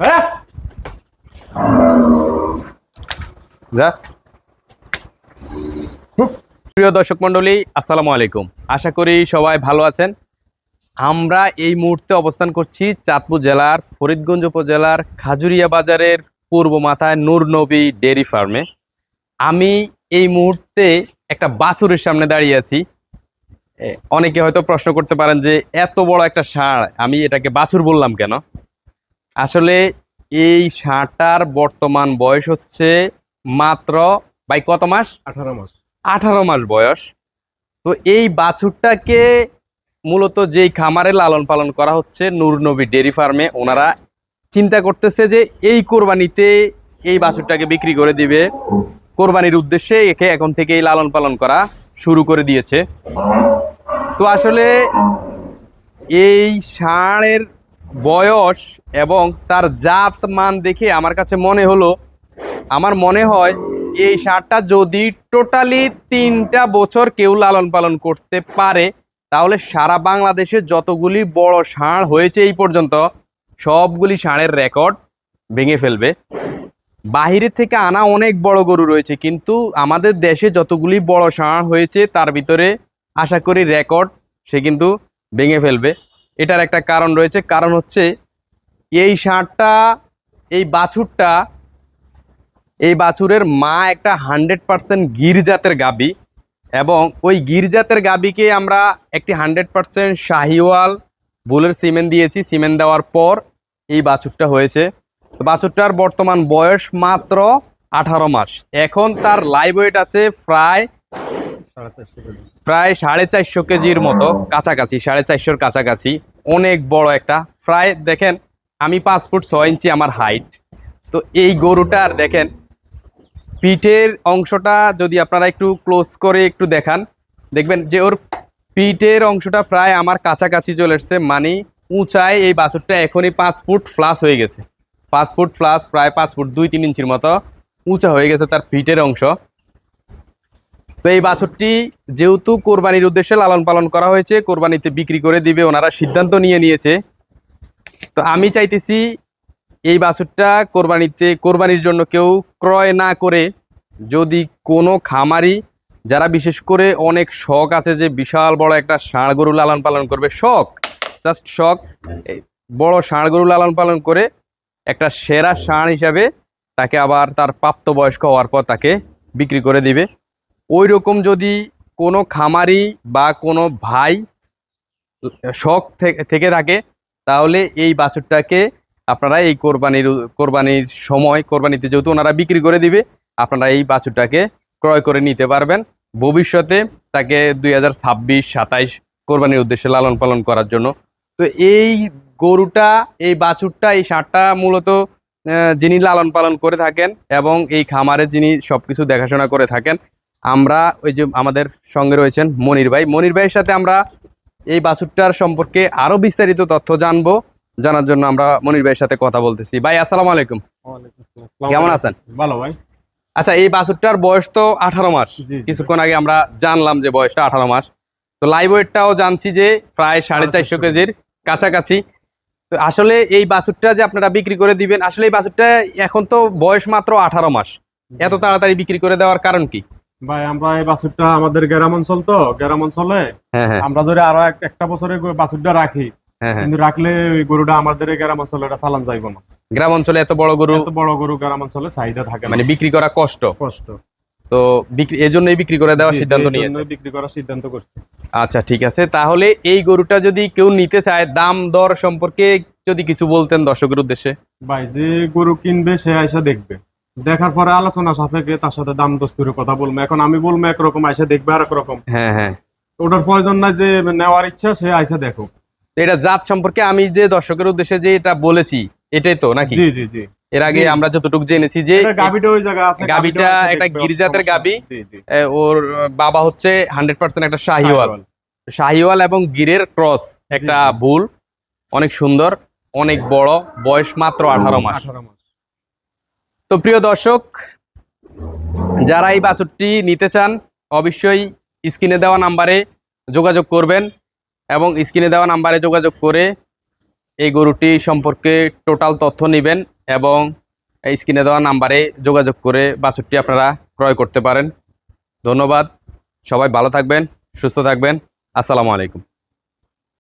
হ্যাঁ? যা। প্রিয় দর্শক মণ্ডলী, আসসালামু আলাইকুম। আশা করি সবাই ভালো আছেন। আমরা এই মুহূর্তে অবস্থান করছি চাঁদপুর জেলার ফরিদগঞ্জ উপজেলার খাজুরিয়া বাজারের পূর্ব মাথায় নূর নবী ডেয়ারি ফার্মে। আমি এই মুহূর্তে একটা বাছুরের সামনে দাঁড়িয়ে আছি। অনেকে হয়তো প্রশ্ন করতে পারেন যে, এত বড় একটা ষাঁড়, আমি এটাকে বাছুর বললাম কেন? আসলে এই ষাঁড়টার বর্তমান বয়স হচ্ছে মাত্র বাই কত মাস? আঠারো মাস। আঠারো মাস বয়স। তো এই বাছুরটাকে মূলত যেই খামারে লালন পালন করা হচ্ছে নূর নবী ডেয়ারি ফার্মে ওনারা চিন্তা করতেছে যে এই কোরবানিতে এই বাছুরটাকে বিক্রি করে দিবে। কোরবানির উদ্দেশ্যে একে এখন থেকেই লালন পালন করা শুরু করে দিয়েছে। তো আসলে এই ষাঁড়ের বয়স এবং তার জাত মান দেখে আমার কাছে মনে হলো। আমার মনে হয় এই ষাঁড়টা যদি টোটালি তিনটা বছর কেউ লালন পালন করতে পারে, তাহলে সারা বাংলাদেশে যতগুলি বড় ষাঁড় হয়েছে এই পর্যন্ত, সবগুলি ষাঁড়ের রেকর্ড ভেঙে ফেলবে। বাহিরে থেকে আনা অনেক বড় গরু রয়েছে, কিন্তু আমাদের দেশে যতগুলি বড় ষাঁড় হয়েছে, তার ভিতরে আশা করি রেকর্ড সে কিন্তু ভেঙে ফেলবে। এটার একটা কারণ রয়েছে। কারণ হচ্ছে এই ষাঁড়টা এই বাছুরটা, এই বাছুরের মা একটা হান্ড্রেড পার্সেন্ট গির্জাতের গাবি এবং ওই গির্জাতের গাবিকে আমরা একটি হান্ড্রেড পার্সেন্ট শাহিওয়াল বুলের সিমেন্ট দিয়েছি। সিমেন্ট দেওয়ার পর এই বাছুরটা হয়েছে। তো বাছুরটার বর্তমান বয়স মাত্র আঠারো মাস। এখন তার লাইভ ওয়েট আছে প্রায় প্রায় সাড়ে চারশো কেজির মতো কাছাকাছি, সাড়ে চারশোর কাছাকাছি অনেক বড় একটা। প্রায় দেখেন, আমি পাঁচ ফুট ছয় ইঞ্চি আমার হাইট তো এই গরুটার দেখেন, পিঠের অংশটা যদি আপনারা একটু ক্লোজ করে একটু দেখান, দেখবেন যে ওর পিঠের অংশটা প্রায় আমার কাছাকাছি চলে এসছে মানে উঁচায় এই বাছুরটা এখনই পাঁচ ফুট প্লাস হয়ে গেছে। পাঁচ ফুট প্লাস প্রায় পাঁচ ফুট দুই, তিন ইঞ্চির মতো উঁচা হয়ে গেছে তার পিঠের অংশ। তো এই বাছুরটি যেহেতু কোরবানির উদ্দেশ্যে লালন পালন করা হয়েছে, কোরবানিতে বিক্রি করে দিবে, ওনারা সিদ্ধান্ত নিয়ে নিয়েছে। তো আমি চাইতেছি এই বাছুরটা কোরবানিতে, কোরবানির জন্য কেউ ক্রয় না করে যদি কোনো খামারি, যারা বিশেষ করে অনেক শখ আছে যে বিশাল বড় একটা ষাঁড় গরু লালন পালন করবে, শখ জাস্ট শখ বড় ষাঁড় গরু লালন পালন করে একটা সেরা ষাঁড় হিসাবে তাকে আবার তার প্রাপ্তবয়স্ক হওয়ার পর তাকে বিক্রি করে দিবে। ওই রকম যদি কোনো খামারি বা কোনো ভাই শখ থেকে থাকে, তাহলে এই বাছুরটাকে আপনারা এই কোরবানির কোরবানির সময়, কোরবানিতে যেহেতু ওনারা বিক্রি করে দিবে, আপনারা এই বাছুরটাকে ক্রয় করে নিতে পারবেন। ভবিষ্যতে তাকে দুই হাজার ছাব্বিশ, সাতাইশ কোরবানির উদ্দেশ্যে লালন পালন করার জন্য। তো এই গরুটা, এই বাছুরটা, এই ষাঁড়টা মূলত যিনি লালন পালন করে থাকেন এবং এই খামারে যিনি সব কিছু দেখাশোনা করে থাকেন আমরা ওই যে আমাদের সঙ্গে রয়েছেন মনির ভাই। মনির ভাইয়ের সাথে আমরা এই বাছুরটার সম্পর্কে আরও বিস্তারিত তথ্য জানব জানার জন্য আমরা মনির ভাইয়ের সাথে কথা বলতেছি। ভাই আসসালামু আলাইকুম। কেমন আছেন? ভালো ভাই। আচ্ছা এই বাছুরটার বয়স তো আঠারো মাস। কিছুক্ষণ আগে আমরা জানলাম যে বয়সটা আঠারো মাস। তো লাইভ ওয়েটটাও জানছি যে প্রায় সাড়ে চারশো কেজির কাছাকাছি। তো আসলে এই বাছুরটা যে আপনারা বিক্রি করে দিবেন আসলে এই বাছুরটা এখন তো বয়স মাত্র আঠারো মাস। এত তাড়াতাড়ি বিক্রি করে দেওয়ার কারণ কি? ভাই আমরা এই বাছুরটা আমাদের গ্রাম অঞ্চল তো গ্রাম অঞ্চলে। হ্যাঁ হ্যাঁ। আমরা ধরে আরও একটা বছরে বাছুরটা রাখি। হ্যাঁ কিন্তু রাখলে ওই গরুটা আমাদের গ্রাম অঞ্চলে এটা চালান যাইব না। গ্রাম অঞ্চলে এত বড় গরু? এত বড় গরু গ্রাম অঞ্চলে চাহিদা থাকে মানে বিক্রি করা কষ্ট? কষ্ট। তো বিক্রি এজন্যই বিক্রি করে দেওয়ার সিদ্ধান্ত নিয়েছে? বিক্রি করার সিদ্ধান্ত করছি। আচ্ছা ঠিক আছে। তাহলে এই গরুটা যদি কেউ নিতে চায় দাম দর সম্পর্কে যদি কিছু বলতেন দর্শকের উদ্দেশ্যে। ভাই যে গরু কিনবে সে আইসা দেখবে। দেখার পরে আলোচনা সাপেক্ষে তার সাথে দাম দস্তুরের কথা বলব। এখন আমি বলব একরকম আইসা দেখবে আর একরকম হ্যাঁ। হ্যাঁ ওটার প্রয়োজন নাই যে নেওয়ার ইচ্ছা সে আইসা দেখো এটা জাত সম্পর্কে আমি যে দর্শকের উদ্দেশ্যে যে এটা বলেছি এটাই তো নাকি? জি জি জি। এর আগে আমরা যতটুকু জেনেছি যে গাবিটা ওই জায়গা আছে গাবিটা একটা গিরিজাতের গাবি। ওর বাবা হচ্ছে হান্ড্রেড পার্সেন্ট একটা শাহিওয়াল। শাহিওয়াল। এবং গিরের ক্রস একটা। ভুল অনেক সুন্দর অনেক বড় বয়স মাত্র আঠারো মাস। আঠারো মাস। তো প্রিয় দর্শক, যারা এই বাছুরটি নিতে চান, অবশ্যই স্ক্রিনে দেওয়া নাম্বারে যোগাযোগ করবেন এবং স্ক্রিনে দেওয়া নাম্বারে যোগাযোগ করে এই গরুটি সম্পর্কে টোটাল তথ্য নেবেন এবং এই স্ক্রিনে দেওয়া নাম্বারে যোগাযোগ করে বাছুরটি আপনারা ক্রয় করতে পারেন। ধন্যবাদ। সবাই ভালো থাকবেন, সুস্থ থাকবেন। আসসালামু আলাইকুম।